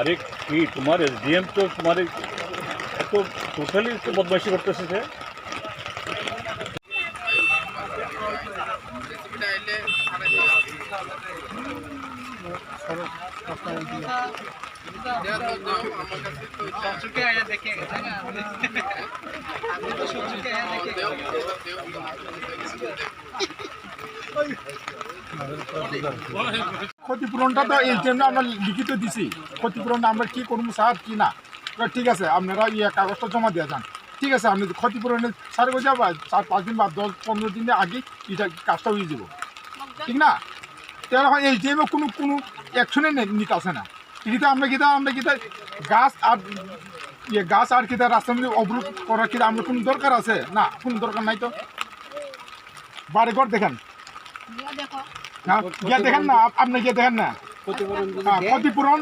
আরে কি তোমার এসডিএম তো তোমার এই- এত টোটালি তো বদমাইশি করতেছে যে ক্ষতিপূরণটা তো এই জন্য আমরা লিখিত দিছি। ক্ষতিপূরণ আমরা কি করব স্যার কি না? ঠিক আছে, আপনারা ইয়ে কাগজটা জমা দিয়ে যান। ঠিক আছে আপনি ক্ষতিপূরণের স্যার আবার চার পাঁচ দিন বা দশ পনেরো দিনের আগে এটা কাজটা হয়ে যাব। ঠিক না? তাহলে এই যে কোনো কোনো অ্যাকশনে নিতে আসে না। কিন্তু আমরা কিতা আমরা কিতা গাছ আর ইয়ে গাছ আর কিতা রাস্তার মধ্যে অবরোধ করার কিতা আমরা কোনো দরকার আছে? না, কোনো দরকার নাই তো। বাড়ি ঘর দেখেন গিয়ে দেখেন না আপ- আপনি গিয়ে দেখেন না। হ্যাঁ, ক্ষতিপূরণ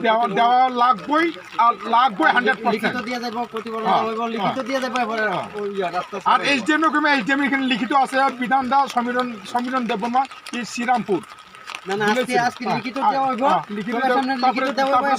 দেওয়া দেওয়া লাগবই আর লাগবই হান্ড্রেড লিখিত পার্সেন্ট দিয়া যাব প্রতিবেদন হ্যাঁ, হ্যাঁ। আর এইচডিএম এইচডিএম এখানে লিখিত আছে বিধান দা সমীরণ সমীরণ দেববর্মা শ্রীরামপুর। না না আজকে আজকে হ্যাঁ, লিখিত হ্যাঁ, দেওয়া হইব। হ্যাঁ, লিখিত তোমার সামনে লিখিত দেওয়া হইব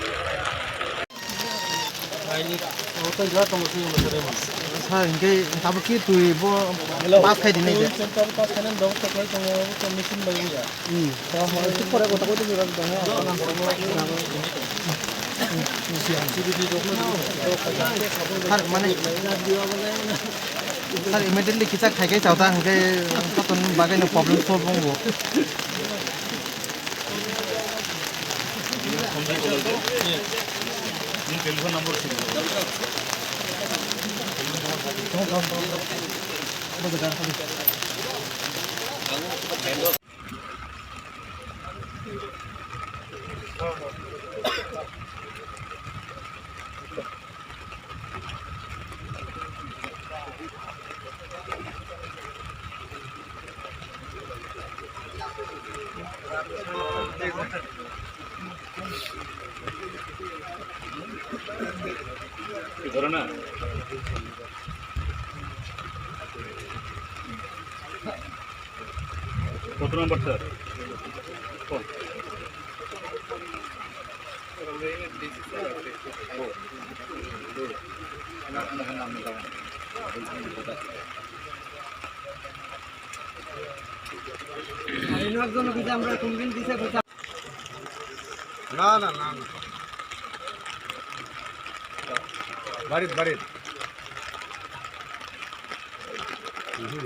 স্যার ইনকে তারপর কি তুই মাছ খাই দিন মানে স্যার ইমিডিয়েটলি কিতা খাইকে চাওতা হাঙ্কে সাতন বাগাইনো প্রবলেম সলভ হব। টেলিফোন নম্বর ছিল ধরে না কত নম্বর স্যার? না না না না। বাড়ির বাড়ির।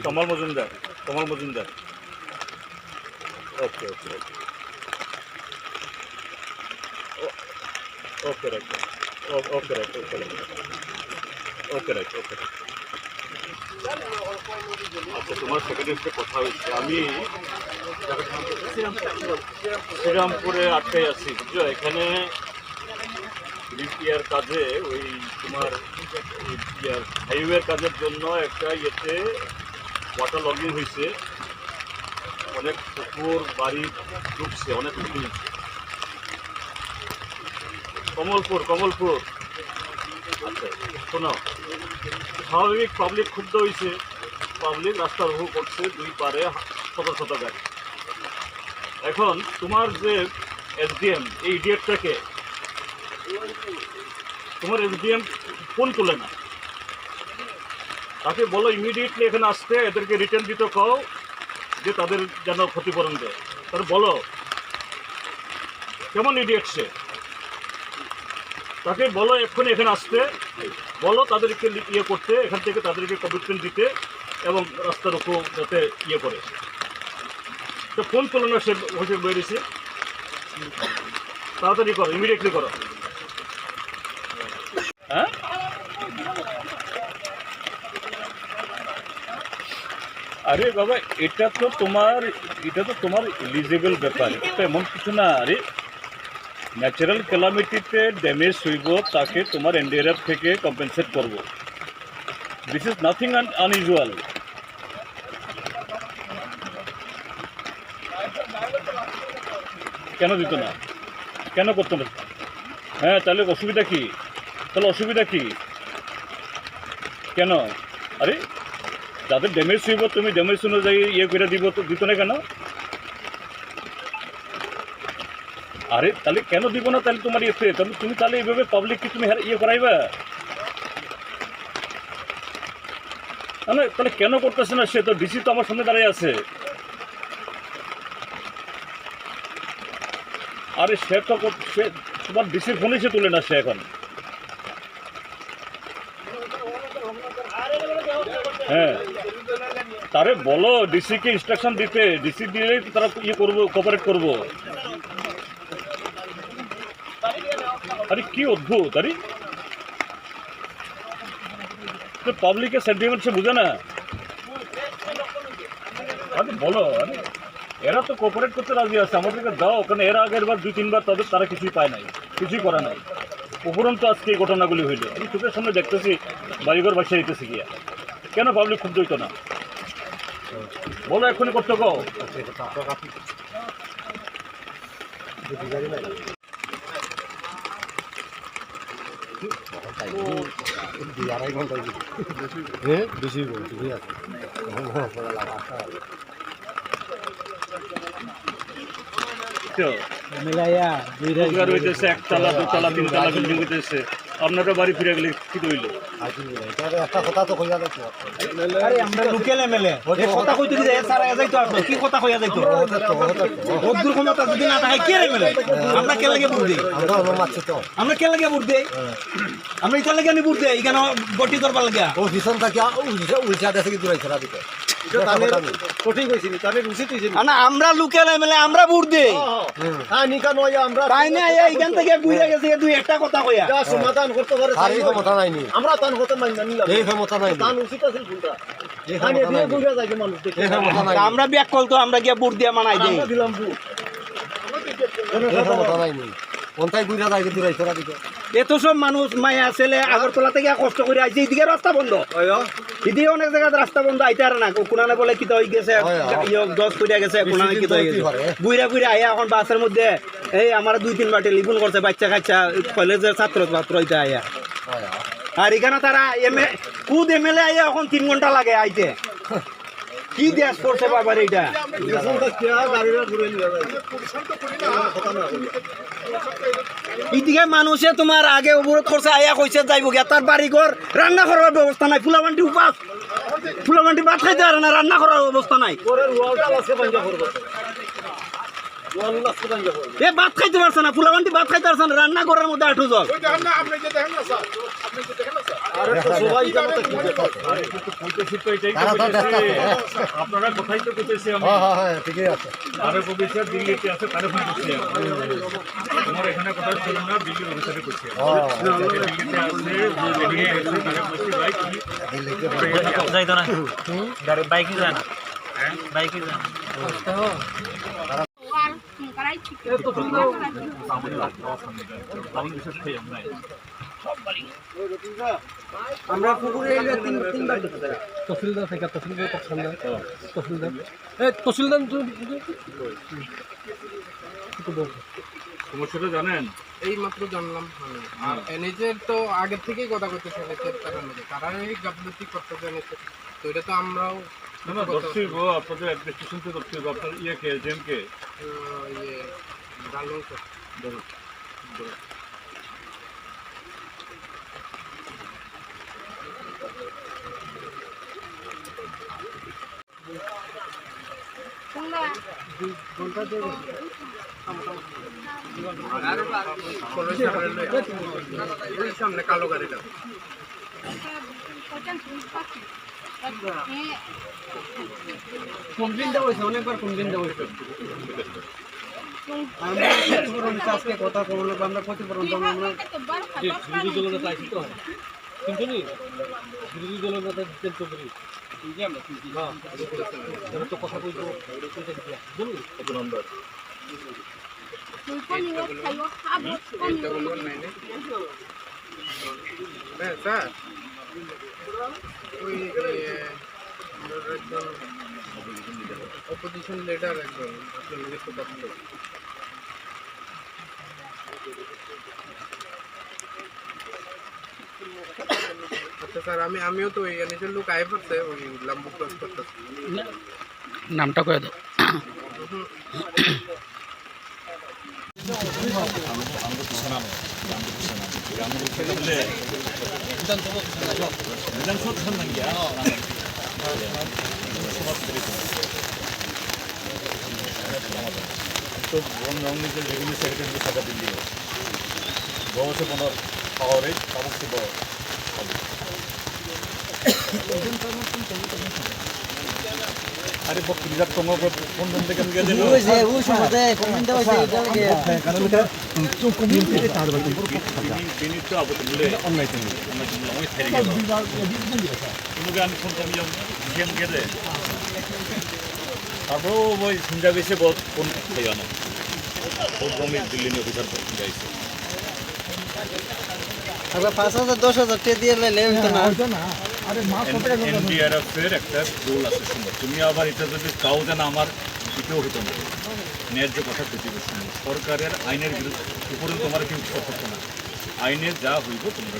Kamal Majumdar Kamal Majumdar. Okay okay okay okay right okay right okay right okay right okay আচ্ছা তোমার সেক্রেটারির সাথে কথা হয়েছে। আমি শ্রীরামপুরে আটকাই আছি, বুঝছ? এখানে রিপিয়ার কাজে, ওই তোমার হাইওয়ের কাজের জন্য একটা ইয়েতে ওয়াটার লগিং হয়েছে। অনেক পুকুর বাড়ি ডুবছে অনেক কমলপুর কমলপুর। আচ্ছা স্বাভাবিক পাবলিক ক্ষুব্ধ হয়েছে পাবলিক রাস্তা রোহ করছে, দুই পারে শত শত গাড়ি। এখন তোমার যে এসডিএম এই ইডিয়েটটাকে তোমার এসডিএম ফোন তুলে না। তাকে বলো ইমিডিয়েটলি এখানে আসতে, এদেরকে রিটার্ন দিতে কও। যে তাদের যেন ক্ষতিপূরণ দেয়। তার বলো, কেমন ইডিয়েট সে তাকে বলো এক্ষুনি এখানে আসতে। বলো তাদেরকে ইয়ে করতে, এখান থেকে তাদেরকে কমিটমেন্ট দিতে এবং রাস্তার উপর যাতে ইয়ে করে। তো ফোন তুলে না সে হোসে বেরিয়েছে তাড়াতাড়ি করো ইমিডিয়েটলি করো। হ্যাঁ? আরে বাবা, এটা তো তোমার, এটা তো তোমার ইলিজিবল ব্যাপার। এটা এমন কিছু না, আরে। ন্যাচারাল ক্যালামিটিতে ড্যামেজ হইব, তাকে তোমার এনডিআরএফ থেকে কম্পেনসেট করব। দিস ইজ নাথিং আনইউজুয়াল কেন দিত না? কেন করতো না? হ্যাঁ তাহলে অসুবিধা কি? তাহলে অসুবিধা কি? কেন? আরে যাদের ড্যামেজ হইব তুমি ড্যামেজ অনুযায়ী ইয়ে করে দিব তো দিত না কেন? আরে তাহলে কেন দিব না? তাহলে তোমার ইয়েতে তুমি তাহলে এইভাবে পাবলিক কি তুমি ইয়ে করাইবা? না, তাহলে কেন করতেছে না সে? তো ডিসি তো আমার সামনে দাঁড়িয়ে আছে। আরে সে তো সে তোমার ডিসির ফোনে সে তুলে না সে এখন। হ্যাঁ। তারে বলো ডিসিকে ইনস্ট্রাকশন দিতে। ডিসি দিলেই তারা ইয়ে করব কোপারেট করব। আরে কি অদ্ভুত, আরে। পাবলিকের সেন্টিমেন্ট সে বুঝে না। আরে বলো, আরে। এরা তো কোপারেট করতে রাজি আছে, আমাদেরকে দাও, কারণ এর আগের বার দুই, তিনবার তাদের তারা কিছুই পায় নাই, কিছুই করে নাই। উপরন্ত আজকে এই ঘটনাগুলি হইল। আমি চোখের সামনে দেখতেছি, বাড়িঘর বাসা দিতেছি গিয়া। কেন পাবলিক খুব দইত না? বলো এক্ষুনি করতে গো। তো মিলাইয়া দুইটা রোজগার হইতেছে একতলা দুতলা তিনতলা বিল্ডিং হইতেছে। আপনারা বাড়ি ফিরে গেলে কি আরে আমরা কি থাকে কে কে লাগে বুঝ দেই আমরা কে লাগে বুঝ দেই আমরা ইটা লাগে আমি বুঝ দেই এখানে গটি করবার লাগে না আমরা লোকেল এমএলএ আমরা বুঝ দেই। তাই না এই থেকে বুঝে গেছে দুই একটা কথা কইয়া। সমাধান করতে পারে এই ক্ষমতা নাইনি আমরা মানি না। এই ক্ষমতা উচিত আছে ভুলটা। ব্যাক গিয়ে বুট দিয়ে মানাই দেই। দিলাম ক্ষমতা কোনটাই বুঝা যায় কিন্তু দিকে। এত সব মানুষ মায়া ছেলে আগরতলা থেকে কষ্ট করে আইছে এইদিকে রাস্তা বন্ধ। এদিকে অনেক জায়গায় রাস্তা বন্ধ আইতে আর না। কোনানে বলে কিতা হয়ে গেছে দশ করিয়া গেছে কোনানে কিতা হয়ে গেছে। বুইরা বুইরা আইয়া এখন বাসের মধ্যে এই আমার দুই তিনবার টেলিফোন করছে বাচ্চা কাচ্চা কলেজের ছাত্র ছাত্র হইতে আইয়া আর এখানে তারা এম খুদ এম এল এ আইয়া এখন তিন ঘণ্টা লাগে আইতে। কি দেশ করছে বাবার এইটা? এদিকে মানুষে তোমার আগে অবরোধ করছে আয়া কইছে যাইব গিয়া। তার বাড়ি ঘর রান্না করার ব্যবস্থা নাই। ফুলাবান্টি উপাস। ফুলাবান্টি ভাত খাইতে পারে না রান্না করার ব্যবস্থা নাই। এ, ভাত খাইতে পারছে না ফুলাবান্টি ভাত খাইতে পারছে না রান্না করার মধ্যে আঠু জল আপনারা কোথায় তো আরে অফিসার দিল্লিতে আছে তারে ফোন করছি। এখানে ছিল না দিল্লির অফিসারে করছি। দিল্লিতে আছে তারে বলছি ভাই কি না। বাইকে যায় না। বাইকে যায় না। আমি বিশেষ খেয়ে নাই আমরা পুকুরে এলে তিন তিনবার তহসিলদার থেকে তহসিলদার তহসিলদার তহসিলদার। এই তহসিলদার সমস্যাটা জানেন? এই মাত্র জানলাম আমি। আর এনএচের তো আগের থেকেই কথা করতেছে এনএচের কারণে। তারা এই গাফলতি করতেছে এনএচের তো এটা তো আমরাও না না গো আপনাদের অ্যাডমিনিস্ট্রেশন থেকে ধরছি গো আপনার ইয়ে কে জেম কে ইয়ে ডালুং স্যার ধরো ধরো। ওই কালো গাড়িটা কমপ্লেন দেওয়া অনেকবার কমপ্লেন দেওয়া হয়েছে আমরা ক্ষতিপূরণ আজকে কথা বলল আমরা ক্ষতিপূরণ তো আমরা বিরোধী দলের নেতা কিন্তু বিরোধী দলের নেতা দিতেন তো করি তো কথা কইতো কত নাম্বার এইটা বলবেন নাই নে? হ্যাঁ স্যার ওই এ, আমাদের একজন অপোজিশন লিডার একজন আপনার নিজস্ব পছন্দ আচ্ছা স্যার আমি আমিও তো এই নিজের লোক আই পড়ছে ওই লাম্বু ক্রস করতেছি। নামটা কয়ে দাও। তো বনরঙের রেভিনিউ সেক্রেটারি টাকা দিল্লি গভর্নমেন্ট বনার পাওয়ারে সমস্ত আরে বক্তৃতার তোমার কোন দিন থেকে গেছে তিনি তো আবু তুলে অনলাইন তুমি অনলাইন তুমি আমি থেরে গেল তুমি আমি ফোন কমি যাও গেম গেলে তারপর ওই সন্ধ্যা বেশি বহুত কোন খাইবা না ও গমি দিল্লি অফিসার যাইছে। পাঁচ হাজার দশ হাজার টাকা দিয়ে লাইলে হইতো না। হয়তো না। আরে মাছ কত টাকা। এনডিআরএফ এর একটা রুল আছে সুন্দর তুমি আবার এটা যদি কাউ যেন আমার এটাও হতো না। ন্যায্য কথা সরকারের আইনের বিরুদ্ধে উপরে তোমার কেউ করতো না। আইনে যা হইব তোমরা।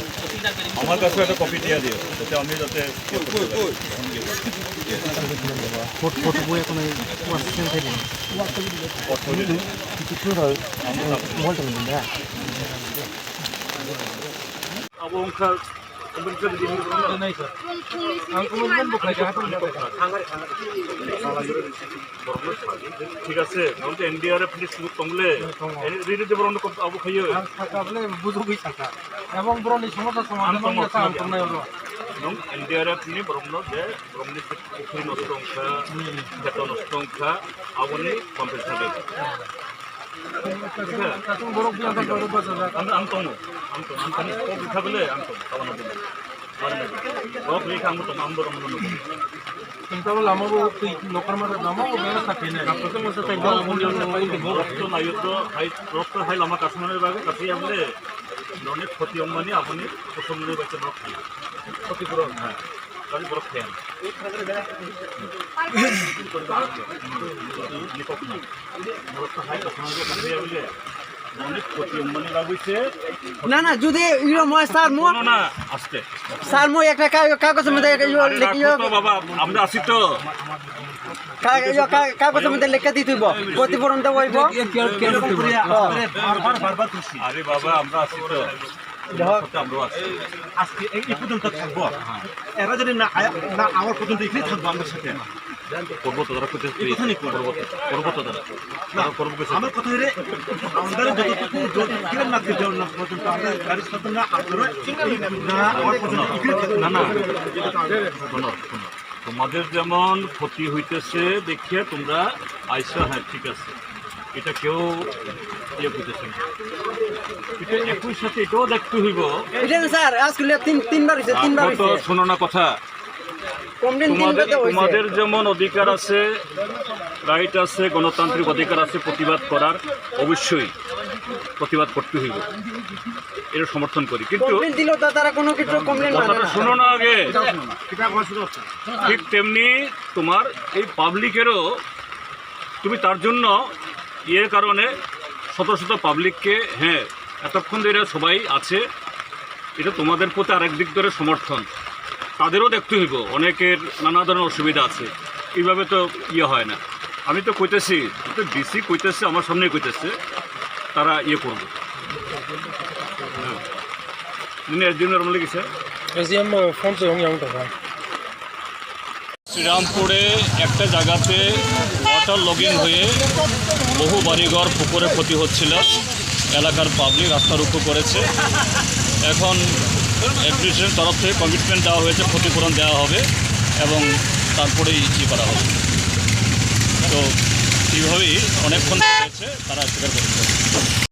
আমার কাছে একটা কপি দিয়ে দিও যাতে আমি যাতে ফটো বই এখন মোবাইলটা না ঠিক আছে তো এনডিআরএফ পুলিশ কমলে রিডিতে বরং আবু খাইয়ে আপনি বুঝুবই থাকা। এবং বরং এই সমাধান আন্তর্জাতিক আছে আন্তর্জাতিক হলো এনডিআরএফ নি বরং যে বরং পুখুরি নষ্ট অংশ ক্ষেত নষ্ট অংশ আগুনি কম্পেনসেশন। ক্ষতি অম্বানী আপুনি প্ৰথম লৈ পাইছে ক্ষতিপূৰণ হয় তাৰ বৰফ খেয়ান না না যদি ইয়ে মই স্যার শোনো না আসতে স্যার মই একটা কাগজের মধ্যে বাবা আমরা আছি তো। কাগজের মধ্যে লিখে দিতে হইব। দেওয়া বারবার বারবার করছি আরে বাবা আমরা তো। আজকে এই এই পর্যন্ত থাকব। এরা যদি না আয়া- না আমার পর্যন্ত এখানে থাকব আমার সাথে। করব তো তারা করতে করব তো করব তো তারা তারা করব আমার কথা হলে আমাদের যতটুকু কিরম না পর্যন্ত আমাদের গাড়ির সাথে না আপনারা না আমার পর্যন্ত না না। শোনো শোনো। তোমাদের যেমন ক্ষতি হইতেছে দেখিয়ে তোমরা আইসা হ্যাঁ ঠিক আছে। এটা কেউ ইয়ে করতেছে না। সাথে এটাও দেখতে হইব। স্যার আজকে তিন তিনবার হয়েছে তিনবার হয়েছে শোনো না কথা। তোমাদের যেমন অধিকার আছে রাইট আছে গণতান্ত্রিক অধিকার আছে প্রতিবাদ করার অবশ্যই প্রতিবাদ করতে হইব। এর সমর্থন করি। কিন্তু শোনো না আগে। ঠিক তেমনি তোমার এই পাবলিকেরও তুমি তার জন্য ইয়ে কারণে শত শত পাবলিককে হ্যাঁ এতক্ষণ ধরে সবাই আছে এটা তোমাদের প্রতি আরেক দিক ধরে সমর্থন। তাদেরও দেখতে হইব অনেকের নানা ধরনের অসুবিধা আছে। এইভাবে তো ইয়ে হয় না। আমি তো কইতেছি তো ডিসি কইতেছে আমার সামনেই কইতেছে তারা ইয়ে করবে। হ্যাঁ। একদিনের মধ্যে গেছে শ্রীরামপুরে একটা জায়গাতে ওয়াটার লগিং হয়ে বহু বাড়িঘর পুকুরে ক্ষতি হচ্ছিল। এলাকার পাবলিক রাস্তা রুক্ষ করেছে। এখন অ্যাডমিনিস্ট্রেশন তরফ থেকে কমিটমেন্ট দেওয়া হয়েছে, ক্ষতিপূরণ দেওয়া হবে এবং তারপরেই ই করা হবে। তো এইভাবেই অনেকক্ষণ হয়েছে তারা স্বীকার করেছে।